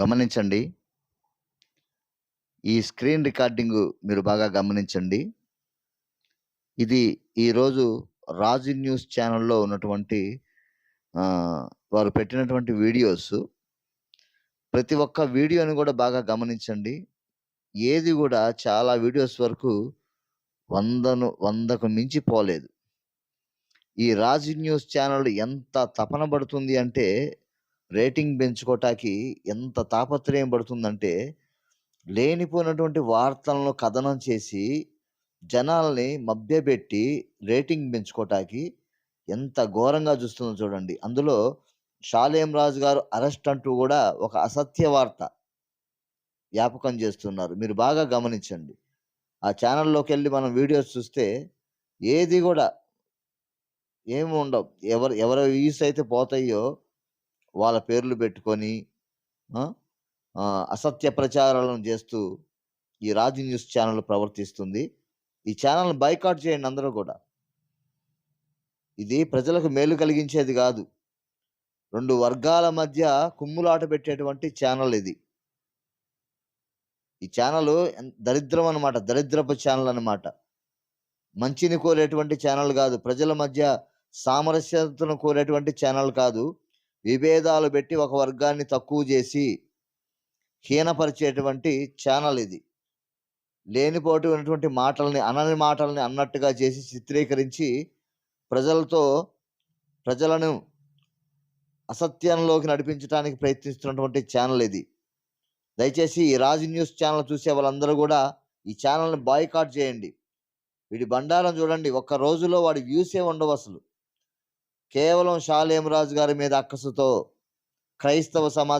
గమనించండి. ఈ screen recording మీరు బాగా గమనించండి. ఇది ఈరోజు 'రాజు న్యూస్' ఛానల్లో ఉన్నటువంటి వారు పెట్టినటువంటి వీడియోస్. ప్రతి ఒక్క వీడియోని కూడా బాగా గమనించండి. ఏది కూడా చాలా వీడియోస్ వరకు వందను వందకు మించి పోలేదు. ఈ 'రాజు న్యూస్' ఛానల్ ఎంత తపన పడుతుంది అంటే, రేటింగ్ పెంచుకోవటానికి ఎంత తాపత్రయం పడుతుందంటే, లేనిపోయినటువంటి వార్తలను కథనం చేసి, జనాల్ని మభ్యపెట్టి రేటింగ్ పెంచుకోవటానికి ఎంత ఘోరంగా చూస్తుందో చూడండి. అందులో 'షాలేం రాజు' గారు అరెస్ట్ అంటూ కూడా ఒక అసత్య వార్త వ్యాపకం చేస్తున్నారు. మీరు బాగా గమనించండి. ఆ ఛానెల్‌లోకెళ్ళి మనం వీడియోస్ చూస్తే ఏది కూడా ఏమి ఉండవు. ఎవరు ఎవరి వ్యూస్ అయితే పోతాయో వాళ్ళ పేర్లు పెట్టుకొని అసత్య ప్రచారాలను చేస్తూ ఈ 'రాజు న్యూస్' ఛానల్ ప్రవర్తిస్తుంది. ఈ ఛానల్ని బైకాట్ చేయండి అందరూ కూడా ఇది ప్రజలకు మేలు కలిగించేది కాదు రెండు వర్గాల మధ్య కుమ్ములాట పెట్టేటువంటి ఛానల్ ఇది. ఈ ఛానల్ దరిద్రం అన్నమాట. దరిద్రపు ఛానల్ అనమాట మంచిని కోరేటువంటి ఛానల్ కాదు ప్రజల మధ్య సామరస్యతను కోరేటువంటి ఛానల్ కాదు. విభేదాలు పెట్టి ఒక వర్గాన్ని తక్కువ చేసి హీనపరిచేటువంటి ఛానల్ ఇది. లేనిపోటువైనటువంటి మాటల్ని, అనని మాటల్ని అన్నట్టుగా చేసి చిత్రీకరించి, ప్రజలతో ప్రజలను అసత్యంలోకి నడిపించటానికి ప్రయత్నిస్తున్నటువంటి ఛానల్ ఇది. దయచేసి ఈ 'రాజు న్యూస్' ఛానల్ చూసే వాళ్ళందరూ కూడా ఈ ఛానల్ని బాయ్కాట్ చేయండి. వీడి బండారం చూడండి. ఒక్క రోజులో వాడి వ్యూసే ఉండవసలు. కేవలం షాలేమరాజు గారి మీద అక్కసుతో క్రైస్తవ సమా